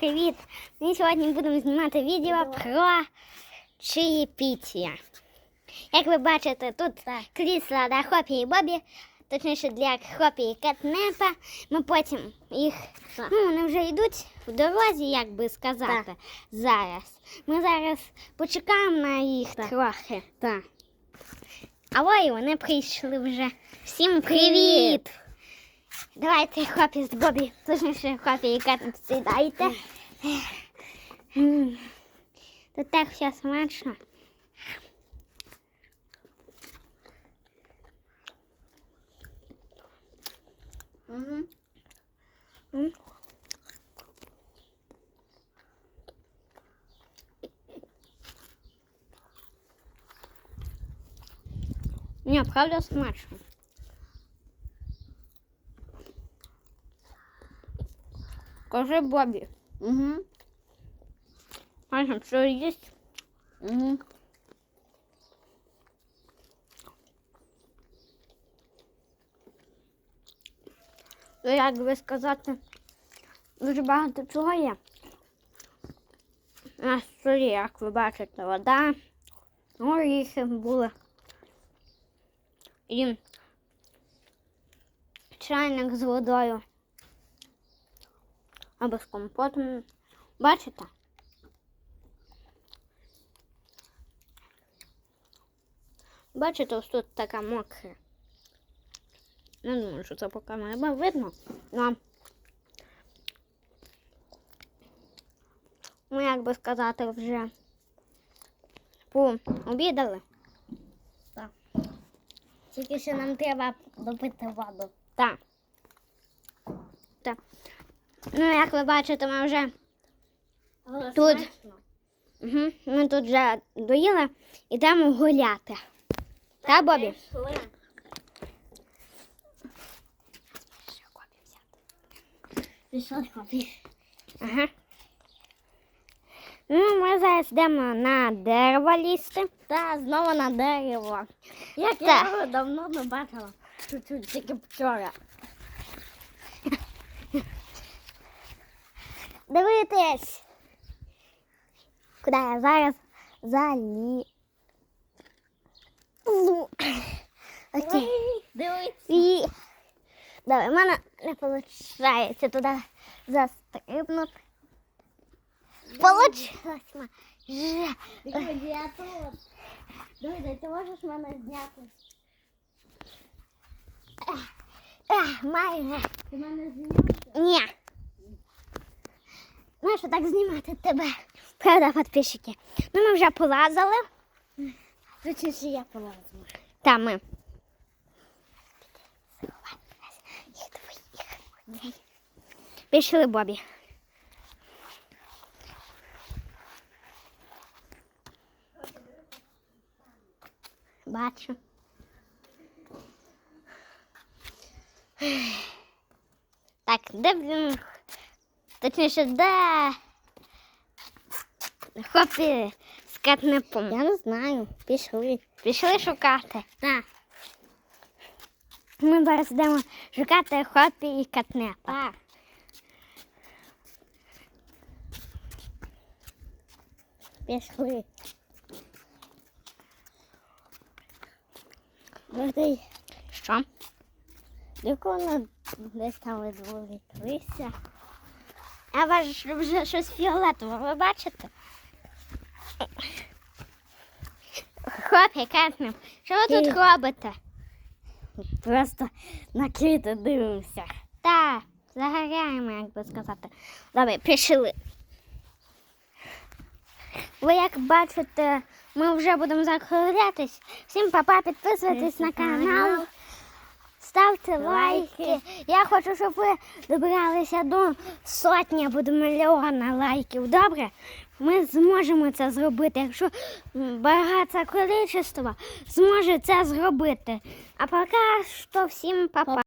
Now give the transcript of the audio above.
привіт! Ми сьогодні будемо знімати відео про чаєпіття. Як ви бачите, тут крісла для Хопі і Бобі, точніше для Хопі і Кетнепа. Ми потім їх, ну, вони вже йдуть в дорозі, як би сказати, зараз. Ми зараз почекаємо на їх трохи. Так. А ой, вони прийшли вже. Всім привіт! Давайте хлопці з Бобі, точніше хлопці і Кетнеп сідайте. М. Тут так все смачно. Угу. М. Ні, правда смачно. Кажи Бобі. Угу. Бачимо, що їсть. Угу. Ну, як би сказати, дуже багато чого є. На столі, як ви бачите, вода, горіхи були. І чайник з водою. Або з компотом. Бачите? Бачите, ось тут така мокра. Не думаю, що це по камері видно. Но... Ми, як би сказати, вже пообідали. Так. Тільки що нам треба допити воду. Так. Так. Ну, як ви бачите, ми вже Але Тут. смачно. угу, ми тут вже доїли, ідемо гуляти. Та, Бобі? Пішли. Ага. Ну, ми зараз йдемо на дерево лізти. Та, знову на дерево. Як Так. я його давно не бачила. Чуть-чуть тільки вчора. Дивитись. Куди я зараз залі. Окей. Давай, в мене не виходить туди застрибнути. Получилось. Дивись, ти можеш мене зняти? Майже. Ти мене знімаєш? Ні. Нащо так знімати тебе? Правда, підписчики? Ну, ми вже полазили. Точніше, я полазила. Та ми. Пішли Бобі. Бачу. Так, де він? Точніше, де? Хлопці з кетнепом. Я не знаю. Пішли. Пішли шукати. Так. Ми зараз йдемо шукати хопі і катнепа. Пішли. Може, Що? як воно десь там відволіклися. А ваш вже щось фіолетове, ви бачите? Хопі, катнеп, що ви тут робите? Просто на квіти дивимося. Та, загоряємо, як би сказати. Добре, пішли. Ви як бачите, ми вже будемо закруглятись. Всім папа, підписуйтесь на канал. Ставте лайки. Я хочу, щоб ви добралися до сотні або до мільйона лайків. Добре? Ми зможемо це зробити. Якщо багато количество, зможе це зробити. А поки що всім папа.